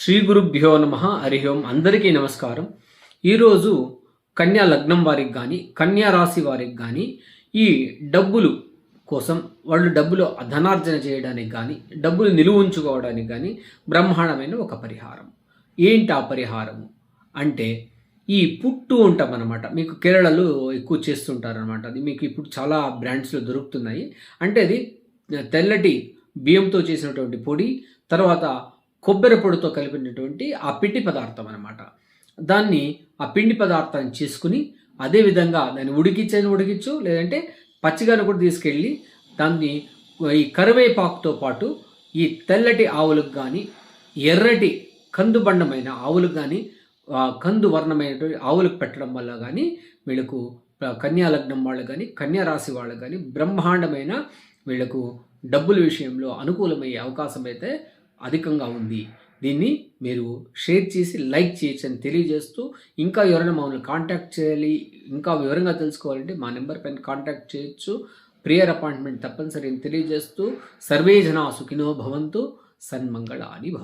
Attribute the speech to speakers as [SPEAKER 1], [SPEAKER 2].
[SPEAKER 1] శ్రీ గురుభ్యో నమ హరి ఓం. అందరికీ నమస్కారం. ఈరోజు కన్యా లగ్నం వారికి కానీ కన్యా రాశి వారికి కానీ ఈ డబ్బులు కోసం వాళ్ళు డబ్బులు ధనార్జన చేయడానికి కానీ డబ్బులు నిలువ ఉంచుకోవడానికి కానీ బ్రహ్మాండమైన ఒక పరిహారం. ఏంటి ఆ పరిహారము? అంటే ఈ పుట్టు ఉంటాం అనమాట మీకు కేరళలో ఎక్కువ చేస్తుంటారనమాట అది మీకు ఇప్పుడు చాలా బ్రాండ్స్లో దొరుకుతున్నాయి. అంటే అది తెల్లటి బియ్యంతో చేసినటువంటి పొడి తర్వాత కొబ్బరి పొడితో కలిపినటువంటి ఆ పిండి పదార్థం అనమాట దాన్ని ఆ పిండి పదార్థాన్ని చేసుకుని అదేవిధంగా దాన్ని ఉడికించని ఉడికించు లేదంటే పచ్చిగాను కూడా తీసుకెళ్ళి దాన్ని ఈ కరివేపాకుతో పాటు ఈ తెల్లటి ఆవులకు కానీ ఎర్రటి కందుబండమైన ఆవులకు కానీ కందు వర్ణమైనటువంటి ఆవులకు పెట్టడం వల్ల కానీ వీళ్ళకు కన్యాలగ్నం వాళ్ళు కానీ కన్యారాశి వాళ్ళు కానీ బ్రహ్మాండమైన వీళ్ళకు డబ్బుల విషయంలో అనుకూలమయ్యే అవకాశం అయితే అధికంగా ఉంది. దీన్ని మీరు షేర్ చేసి లైక్ చేయొచ్చు అని తెలియజేస్తూ ఇంకా ఎవరైనా మమ్మల్ని కాంటాక్ట్ చేయాలి ఇంకా వివరంగా తెలుసుకోవాలంటే మా నెంబర్ పైన కాంటాక్ట్ చేయొచ్చు. ప్రియర్ అపాయింట్మెంట్ తప్పనిసరి అని తెలియజేస్తూ సర్వే జనా సుఖినో భవంతు సన్మంగళాని భవ